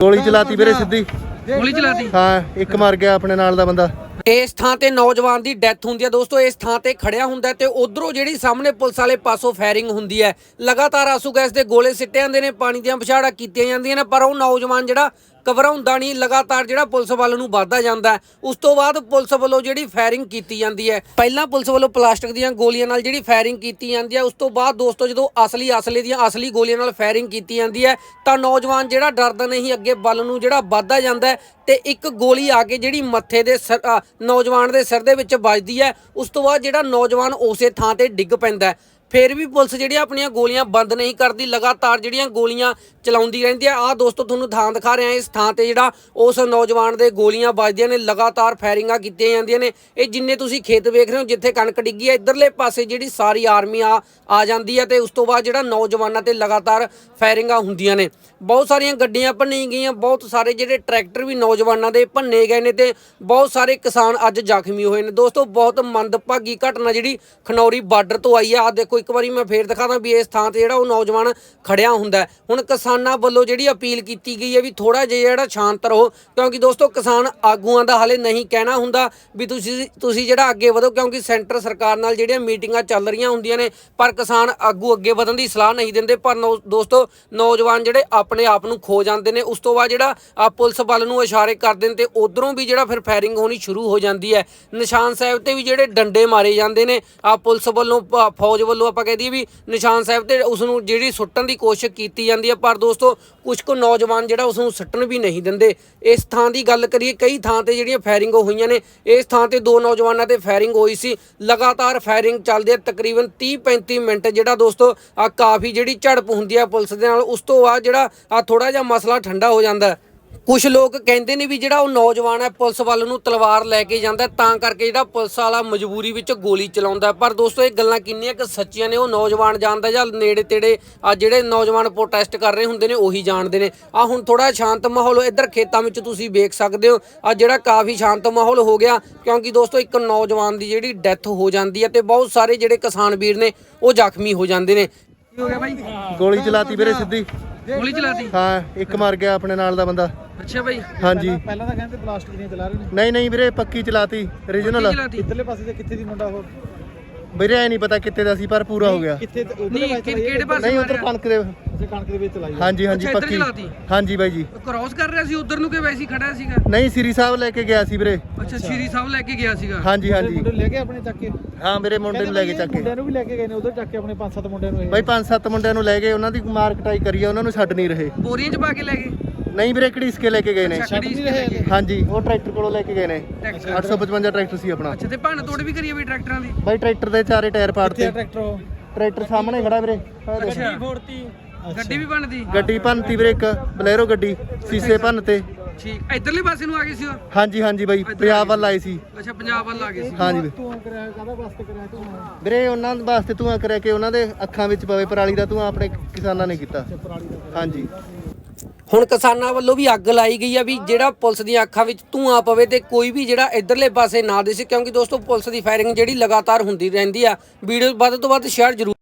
ਗੋਲੀ ਚਲਾਤੀ ਵੀਰੇ ਸਿੱਧੀ। ਗੋਲੀ ਚਲਾਤੀ? ਹਾਂ ਇੱਕ ਮਰ ਗਿਆ ਆਪਣੇ ਨਾਲ ਦਾ ਬੰਦਾ। ਇਸ ਥਾਂ ਤੇ ਨੌਜਵਾਨ ਦੀ ਡੈਥ ਹੁੰਦੀ ਹੈ ਦੋਸਤੋ, ਇਸ ਥਾਂ ਤੇ ਖੜਿਆ ਹੁੰਦਾ ਹੈ ਤੇ ਉਧਰੋਂ ਜਿਹੜੀ ਸਾਹਮਣੇ ਪੁਲਿਸ ਵਾਲੇ ਪਾਸੋਂ ਫਾਇਰਿੰਗ ਹੁੰਦੀ ਹੈ। ਲਗਾਤਾਰ ਆਸੂ ਗੈਸ ਦੇ ਗੋਲੇ ਸਿੱਟੇ ਜਾਂਦੇ ਨੇ, ਪਾਣੀ ਦੀਆਂ ਪਛਾੜਾਂ ਕੀਤੀਆਂ ਜਾਂਦੀਆਂ ਨੇ, ਪਰ ਉਹ ਨੌਜਵਾਨ ਜਿਹੜਾ ਕਵਰਾਉਂਦਾ ਨਹੀਂ, ਲਗਾਤਾਰ ਜਿਹੜਾ ਪੁਲਿਸ ਵੱਲ ਨੂੰ ਵੱਧਦਾ ਜਾਂਦਾ ਉਸ ਤੋਂ ਬਾਅਦ ਪੁਲਿਸ ਵੱਲੋਂ ਜਿਹੜੀ ਫਾਇਰਿੰਗ ਕੀਤੀ ਜਾਂਦੀ ਹੈ। ਪਹਿਲਾਂ ਪੁਲਿਸ ਵੱਲੋਂ ਪਲਾਸਟਿਕ ਦੀਆਂ ਗੋਲੀਆਂ ਨਾਲ ਜਿਹੜੀ ਫਾਇਰਿੰਗ ਕੀਤੀ ਜਾਂਦੀ ਹੈ, ਉਸ ਤੋਂ ਬਾਅਦ ਦੋਸਤੋ ਜਦੋਂ ਅਸਲੀ, ਅਸਲੇ ਦੀਆਂ ਅਸਲੀ ਗੋਲੀਆਂ ਨਾਲ ਫਾਇਰਿੰਗ ਕੀਤੀ ਜਾਂਦੀ ਹੈ, ਤਾਂ ਨੌਜਵਾਨ ਜਿਹੜਾ ਡਰਦਾ ਨਹੀਂ, ਅੱਗੇ ਵੱਲ ਨੂੰ ਜਿਹੜਾ ਵੱਧਦਾ ਜਾਂਦਾ ਹੈ ਤੇ ਇੱਕ ਗੋਲੀ ਆ ਕੇ ਜਿਹੜੀ ਮੱਥੇ ਦੇ ਸਿਰ- ਨੌਜਵਾਨ ਦੇ ਸਿਰ ਦੇ ਵਿੱਚ ਵੱਜਦੀ ਹੈ। ਉਸ ਤੋਂ ਬਾਅਦ ਜਿਹੜਾ ਨੌਜਵਾਨ ਉਸੇ ਥਾਂ ਤੇ ਡਿੱਗ ਪੈਂਦਾ ਫਿਰ ਵੀ ਪੁਲਿਸ ਜਿਹੜੀ ਆਪਣੀਆਂ ਗੋਲੀਆਂ ਬੰਦ ਨਹੀਂ ਕਰਦੀ, ਲਗਾਤਾਰ ਜਿਹੜੀਆਂ ਗੋਲੀਆਂ ਚਲਾਉਂਦੀ ਰਹਿੰਦੀ ਹੈ ਆਹ ਦੋਸਤੋ, ਤੁਹਾਨੂੰ ਥਾਂ ਦਿਖਾ ਰਿਹਾ, ਇਸ ਥਾਂ ਤੇ ਜਿਹੜਾ ਉਸ ਨੌਜਵਾਨ ਦੇ ਗੋਲੀਆਂ ਵੱਜਦੀਆਂ ਨੇ, ਲਗਾਤਾਰ ਫਾਇਰਿੰਗਾਂ ਕੀਤੀਆਂ ਜਾਂਦੀਆਂ ਨੇ। ਇਹ ਜਿੰਨੇ ਤੁਸੀਂ ਖੇਤ ਵੇਖ ਰਹੇ ਹੋ, ਜਿੱਥੇ ਕਣਕ ਡਿੱਗੀ ਹੈ ਇਧਰਲੇ ਪਾਸੇ ਜਿਹੜੀ ਸਾਰੀ ਆਰਮੀ ਆ ਆ ਜਾਂਦੀ ਹੈ ਤੇ ਉਸ ਤੋਂ ਬਾਅਦ ਜਿਹੜਾ ਨੌਜਵਾਨਾਂ ਤੇ ਲਗਾਤਾਰ ਫਾਇਰਿੰਗਾਂ ਹੁੰਦੀਆਂ ਨੇ। ਬਹੁਤ ਸਾਰੀਆਂ ਗੱਡੀਆਂ ਭੰਨੀਆਂ ਗਈਆਂ, ਬਹੁਤ ਸਾਰੇ ਜਿਹੜੇ ਟਰੈਕਟਰ ਵੀ ਨੌਜਵਾਨਾਂ ਦੇ ਭੰਨੇ ਗਏ ਨੇ ਤੇ ਬਹੁਤ ਸਾਰੇ ਕਿਸਾਨ ਅੱਜ ਜ਼ਖਮੀ ਹੋਏ ਨੇ। ਦੋਸਤੋ, ਬਹੁਤ ਮੰਦਭਾਗੀ ਘਟਨਾ ਜਿਹੜੀ ਖਨੌਰੀ ਬਾਰਡਰ ਤੋਂ ਆਈ ਹੈ ਆ ਦੇਖੋ ਇੱਕ ਵਾਰੀ ਮੈਂ ਫੇਰ ਦਿਖਾਦਾ ਵੀ ਇਸ ਥਾਂ ਤੇ ਜਿਹੜਾ ਉਹ ਨੌਜਵਾਨ ਖੜਿਆ ਹੁੰਦਾ ਹੁਣ ਕਿਸਾਨਾਂ ਵੱਲੋਂ ਜਿਹੜੀ ਅਪੀਲ ਕੀਤੀ ਗਈ ਹੈ ਵੀ ਥੋੜਾ ਜਿਹਾ ਜਿਹੜਾ ਸ਼ਾਂਤ ਰਹੋ, ਕਿਉਂਕਿ ਦੋਸਤੋ ਕਿਸਾਨ ਆਗੂਆਂ ਦਾ ਹਾਲੇ ਨਹੀਂ ਕਹਿਣਾ ਹੁੰਦਾ ਵੀ ਤੁਸੀਂ ਤੁਸੀਂ ਜਿਹੜਾ ਅੱਗੇ ਵਧੋ, ਕਿਉਂਕਿ ਸੈਂਟਰ ਸਰਕਾਰ ਨਾਲ ਜਿਹੜੀਆਂ ਮੀਟਿੰਗਾਂ ਚੱਲ ਰਹੀਆਂ ਹੁੰਦੀਆਂ ਨੇ, ਪਰ ਕਿਸਾਨ ਆਗੂ ਅੱਗੇ ਵਧਣ ਦੀ ਸਲਾਹ ਨਹੀਂ ਦਿੰਦੇ, ਪਰ ਨੌ- ਦੋਸਤੋ ਨੌਜਵਾਨ ਜਿਹੜੇ ਆਪਣੇ ਆਪ ਨੂੰ ਖੋ ਜਾਂਦੇ ਨੇ, ਉਸ ਤੋਂ ਬਾਅਦ ਜਿਹੜਾ ਆ ਪੁਲਿਸ ਬਲ ਨੂੰ ਇਸ਼ਾਰੇ ਕਰਦੇ ਨੇ ਤੇ ਉਧਰੋਂ ਵੀ ਜਿਹੜਾ ਫਿਰ ਫਾਇਰਿੰਗ ਹੋਣੀ ਸ਼ੁਰੂ ਹੋ ਜਾਂਦੀ ਹੈ। ਨਿਸ਼ਾਨ ਸਾਹਿਬ ਤੇ ਵੀ ਜਿਹੜੇ ਡੰਡੇ ਮਾਰੇ ਜਾਂਦੇ ਨੇ, ਆ ਪੁਲਿਸ ਵੱਲੋਂ, ਫੌਜ ਵੱਲੋਂ ਆਪਾਂ ਕਹਿ ਦਈਏ ਵੀ ਨਿਸ਼ਾਨ ਸਾਹਿਬ ਤੇ ਉਸ ਨੂੰ ਜਿਹੜੀ ਸੁੱਟਣ ਦੀ ਕੋਸ਼ਿਸ਼ ਕੀਤੀ ਜਾਂਦੀ ਹੈ ਪਰ ਦੋਸਤੋ ਕੁਝ ਕੁ ਨੌਜਵਾਨ ਜਿਹੜਾ ਉਸ ਨੂੰ ਸੁੱਟਣ ਵੀ ਨਹੀਂ ਦਿੰਦੇ। ਇਸ ਥਾਂ ਦੀ ਗੱਲ ਕਰੀਏ, ਕਈ ਥਾਂ ਤੇ ਜਿਹੜੀਆਂ ਫਾਇਰਿੰਗ ਹੋਈਆਂ ਨੇ, ਇਸ ਥਾਂ ਤੇ ਦੋ ਨੌਜਵਾਨਾਂ ਤੇ ਫਾਇਰਿੰਗ ਹੋਈ ਸੀ। ਲਗਾਤਾਰ ਫਾਇਰਿੰਗ ਚੱਲਦੀ ਹੈ ਤਕਰੀਬਨ 30 35 ਮਿੰਟ ਜਿਹੜਾ ਦੋਸਤੋ ਆ ਕਾਫੀ ਜਿਹੜੀ ਝੜਪ ਹੁੰਦੀ ਹੈ ਪੁਲਿਸ ਦੇ ਨਾਲ, ਉਸ ਤੋਂ ਬਾਅਦ ਜਿਹੜਾ ਆ ਥੋੜਾ ਜਿਹਾ ਮਸਲਾ ਠੰਡਾ ਹੋ ਜਾਂਦਾ। ਕੁਝ ਲੋਕ ਕਹਿੰਦੇ ਨੇ ਵੀ ਜਿਹੜਾ ਉਹ ਨੌਜਵਾਨ ਹੈ ਪੁਲਿਸ ਵੱਲ ਨੂੰ ਤਲਵਾਰ ਲੈ ਕੇ ਜਾਂਦਾ ਤਾਂ ਕਰਕੇ ਜਿਹੜਾ ਪੁਲਿਸ ਵਾਲਾ ਮਜਬੂਰੀ ਵਿੱਚ ਗੋਲੀ ਚਲਾਉਂਦਾ। ਪਰ ਦੋਸਤੋ ਇਹ ਗੱਲਾਂ ਕਿੰਨੀਆਂ ਕਿ ਸੱਚੀਆਂ ਨੇ ਉਹ ਨੌਜਵਾਨ ਜਾਣਦਾ ਜਾਂ ਨੇੜੇ ਤੇੜੇ ਆ ਜਿਹੜੇ ਨੌਜਵਾਨ ਪ੍ਰੋਟੈਸਟ ਕਰ ਰਹੇ ਹੁੰਦੇ ਨੇ ਉਹੀ ਜਾਣਦੇ ਨੇ। ਆ ਹੁਣ ਥੋੜਾ ਸ਼ਾਂਤ ਮਾਹੌਲ ਇੱਧਰ ਖੇਤਾਂ ਵਿੱਚ ਤੁਸੀਂ ਵੇਖ ਸਕਦੇ ਹੋ ਆ ਜਿਹੜਾ ਕਾਫੀ ਸ਼ਾਂਤ ਮਾਹੌਲ ਹੋ ਗਿਆ ਕਿਉਂਕਿ ਦੋਸਤੋ ਇੱਕ ਨੌਜਵਾਨ ਦੀ ਜਿਹੜੀ ਡੈਥ ਹੋ ਜਾਂਦੀ ਹੈ ਤੇ ਬਹੁਤ ਸਾਰੇ ਜਿਹੜੇ ਕਿਸਾਨ ਵੀਰ ਨੇ ਉਹ ਜ਼ਖਮੀ ਹੋ ਜਾਂਦੇ ਨੇ। ਕੀ ਹੋ ਗਿਆ ਬਾਈ ਗੋਲੀ ਚਲਾਤੀ ਵੀਰੇ ਸਿੱਧੀ। ਗੋਲੀ ਚਲਾਤੀ? ਹਾਂ ਇੱਕ ਮਰ ਗਿਆ ਆਪਣੇ ਨਾਲ ਦਾ ਬੰਦਾ। ਅੱਛਾ ਬਾਈ। ਹਾਂਜੀ। ਪਹਿਲਾਂ ਤਾਂ ਕਹਿੰਦੇ ਪਲਾਸਟਿਕ ਦੀਆਂ ਚਲਾ ਰਹੇ ਨੇ। ਨਹੀਂ ਨਹੀਂ ਵੀਰੇ ਪੱਕੀ ਚਲਾਤੀ ਰੀਜਨਲ ਚਲਾਤੀ। ਇੱਧਰਲੇ ਪਾਸੇ ਤੇ ਕਿੱਥੇ ਦੀ ਮੁੰਡਾ ਉਹ? ਵੀਰੇ ਐ ਨਹੀਂ ਪਤਾ ਕਿੱਥੇ ਦਾ ਸੀ ਪਰ ਪੂਰਾ ਹੋ ਗਿਆ। ਕਿੱਥੇ ਤੇ ਉਧਰਲੇ ਨਹੀਂ ਪਾਸੇ ਕਿਹੜੇ ਪਾਸੇ ਨਹੀਂ ਉਧਰ? ਕਣਕ ਦੇ ਪਾਸੇ ਕਣਕ ਦੇ ਵਿੱਚ ਚਲਾਈ ਹਾਂਜੀ ਹਾਂਜੀ ਅੱਛਾ, ਇੱਧਰ ਪੱਕੀ। ਚਲਾਤੀ? ਹਾਂਜੀ ਬਾਈ ਜੀ। ਕ੍ਰਾਸ ਕਰ ਰਿਹਾ ਸੀ ਉਧਰ ਨੂੰ ਕਿ ਵੈਸੇ ਹੀ ਖੜਾ ਸੀਗਾ? ਨਹੀਂ ਸ੍ਰੀ ਸਾਹਿਬ ਲੈ ਕੇ ਗਿਆ ਸੀ ਵੀਰੇ। ਅੱਛਾ ਸ਼੍ਰੀ ਸਾਹਿਬ ਲੈ ਕੇ ਗਿਆ ਸੀਗਾ। ਹਾਂਜੀ ਹਾਂਜੀ। ਮੁੰਡੇ ਲੈ ਕੇ ਆਪਣੇ ਚੱਕ ਕੇ? ਹਾਂ ਮੇਰੇ ਮੁੰਡੇ ਨੂੰ ਲੈ ਕੇ ਚੱਕ ਕੇ। ਮੁੰਡਿਆਂ ਨੂੰ ਵੀ ਲੈ ਕੇ ਗਏ ਨੇ ਉਧਰ ਚੱਕ ਕੇ ਆਪਣੇ ਪੰਜ ਸੱਤ ਮੁੰਡਿਆਂ ਨੂੰ ਇਹ। ਬਾਈ ਪੰਜ ਸੱਤ ਮੁੰਡਿਆਂ ਨੂੰ ਲੈ ਗਏ ਉਹਨਾਂ ਦੀ ਮਾਰ ਕਟਾਈ ਕਰੀ ਆ ਉਹਨਾਂ ਨੂੰ ਛੱਡ ਨਹੀਂ ਰਹੇ। ਬੋਰੀਆਂ ਚ ਪਾ ਕੇ ਲੈ ਗਏ? ਨਹੀਂ ਵੀਰੇ ਘੜੀਸ ਕੇ ਲੈ ਕੇ ਗਏ ਨੇ। ਹਾਂਜੀ ਉਹ ਟਰੈਕਟਰ ਕੋਲੋਂ ਲੈ ਕੇ ਗਏ ਨੇ। ਟਰੈਕਟਰ। 855 ਟਰੈਕਟਰ ਸੀ ਆਪਣਾ। ਅੱਛਾ ਤੇ ਭੰਨ ਤੋੜ ਵੀ ਕਰੀਏ ਵੀ ਟਰੈਕਟਰਾਂ ਦੀ? ਬਾਈ ਟਰੈਕਟਰ ਦੇ ਚਾਰੇ ਟਾਇਰ ਪਾੜਤੇ ਟਰੈਕਟਰ ਉਹ? ਟਰੈਕਟਰ ਸਾਹਮਣੇ ਖੜਾ ਵੀਰੇ। ਅੱਛਾ। ਫੋੜਤੀ। ਗੱਡੀ ਵੀ ਬਣਦੀ ਗੱਡੀ ਭੰਨਤੀ ਵੀਰੇ ਇੱਕ ਬਲੈਰੋ ਗੱਡੀ ਸੀਸੇ ਭੰਨਤੇ ਠੀਕ। ਇਧਰਲੇ ਪਾਸੇ ਨੂੰ ਆ ਗਏ ਸੀ ਉਹ? ਹਾਂਜੀ ਹਾਂਜੀ ਬਾਈ ਪੰਜਾਬ ਵੱਲ ਆਏ ਸੀ। ਅੱਛਾ ਪੰਜਾਬ ਵੱਲ ਆ ਗਏ ਸੀ। ਹਾਂਜੀ। ਤੂੰ ਕਰਿਆ ਕਾਹਦਾ ਵਾਸਤੇ ਕਰਿਆ ਤੂੰ ਵੀਰੇ ਉਹਨਾਂ ਵਾਸਤੇ ਧੂਆਂ ਕਰਿਆ ਕਿ ਉਹਨਾਂ ਦੇ ਅੱਖਾਂ ਵਿੱਚ ਪਵੇ ਪਰਾਲੀ ਦਾ ਧੂਆਂ ਆਪਣੇ ਕਿਸਾਨਾਂ ਨੇ ਕੀਤਾ। ਦਾ। ਹਾਂਜੀ। ਹੁਣ ਕਿਸਾਨਾਂ ਵੱਲੋਂ ਵੀ ਅੱਗ ਲਾਈ ਗਈ ਆ ਵੀ ਜਿਹੜਾ ਪੁਲਿਸ ਦੀਆਂ ਅੱਖਾਂ ਵਿੱਚ ਧੂਆਂ ਪਵੇ ਤੇ ਕੋਈ ਵੀ ਜਿਹੜਾ ਇਧਰਲੇ ਪਾਸੇ ਨਾ ਦਿਸੇ ਕਿਉਂਕਿ ਦੋਸਤੋ ਪੁਲਿਸ ਦੀ ਫਾਇਰਿੰਗ ਜਿਹੜੀ ਲਗਾਤਾਰ ਹੁੰਦੀ ਰਹਿੰਦੀ ਆ। ਵੀਡੀਓ ਵੱਧ ਤੋਂ ਵੱਧ ਸ਼ੇਅਰ ਜ਼ਰੂਰ